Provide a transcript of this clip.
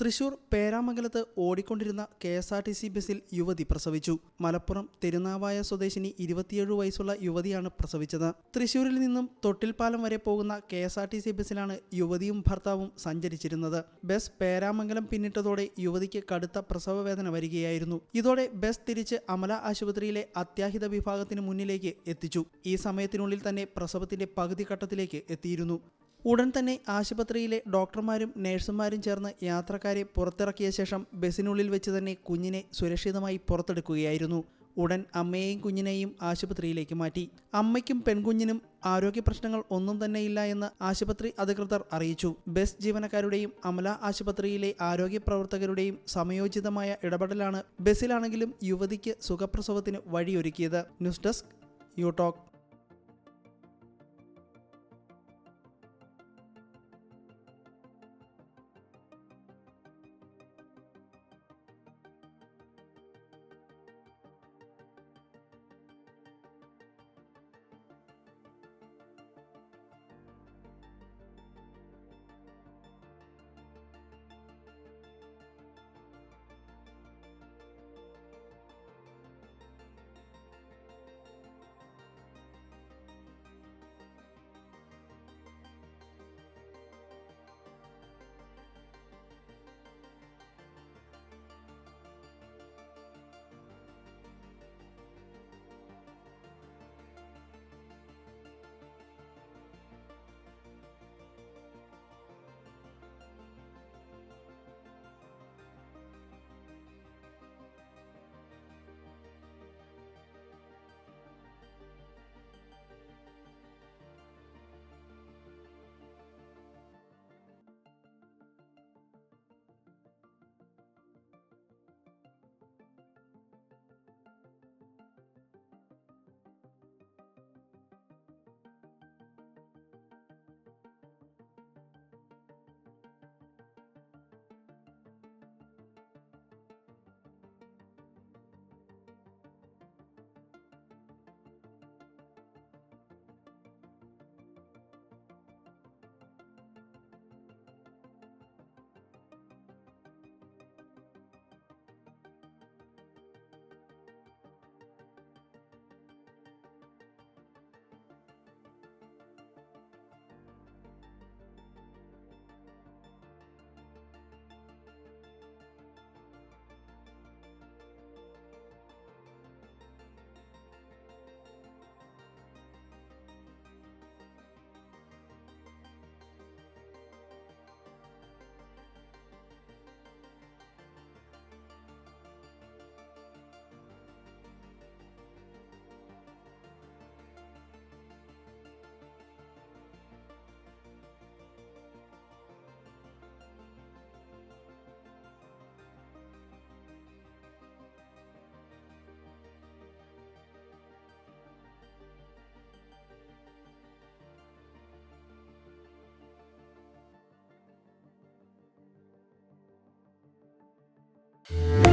തൃശൂർ പേരാമംഗലത്ത് ഓടിക്കൊണ്ടിരുന്ന K S R T C ബസ്സിൽ യുവതി പ്രസവിച്ചു. മലപ്പുറം തിരുനാവായ സ്വദേശിനി ഇരുപത്തിയേഴ് വയസ്സുള്ള യുവതിയാണ് പ്രസവിച്ചത്. തൃശൂരിൽ നിന്നും തൊട്ടിൽപ്പാലം വരെ പോകുന്ന K S R T C ബസ്സിലാണ് യുവതിയും ഭർത്താവും സഞ്ചരിച്ചിരുന്നത്. ബസ് പേരാമംഗലം പിന്നിട്ടതോടെ യുവതിക്ക് കടുത്ത പ്രസവ വേദന വരികയായിരുന്നു. ഇതോടെ ബസ് തിരിച്ച് അമല ആശുപത്രിയിലെ അത്യാഹിത വിഭാഗത്തിന് മുന്നിലേക്ക് എത്തിച്ചു. ഈ സമയത്തിനുള്ളിൽ തന്നെ പ്രസവത്തിന്റെ പകുതി ഘട്ടത്തിലേക്ക് എത്തിയിരുന്നു. ഉടൻ തന്നെ ആശുപത്രിയിലെ ഡോക്ടർമാരും നഴ്സുമാരും ചേർന്ന് യാത്രക്കാരെ പുറത്തിറക്കിയ ശേഷം ബസ്സിനുള്ളിൽ വെച്ച് തന്നെ കുഞ്ഞിനെ സുരക്ഷിതമായി പുറത്തെടുക്കുകയായിരുന്നു. ഉടൻ അമ്മയെയും കുഞ്ഞിനെയും ആശുപത്രിയിലേക്ക് മാറ്റി. അമ്മയ്ക്കും പെൺകുഞ്ഞിനും ആരോഗ്യ പ്രശ്നങ്ങൾ ഒന്നും തന്നെയില്ല എന്ന് ആശുപത്രി അധികൃതർ അറിയിച്ചു. ബസ് ജീവനക്കാരുടെയും അമല ആശുപത്രിയിലെ ആരോഗ്യ പ്രവർത്തകരുടെയും സമയോചിതമായ ഇടപെടലാണ് ബസ്സിലാണെങ്കിലും യുവതിക്ക് സുഖപ്രസവത്തിന് വഴിയൊരുക്കിയത്. News desk you talk Thank.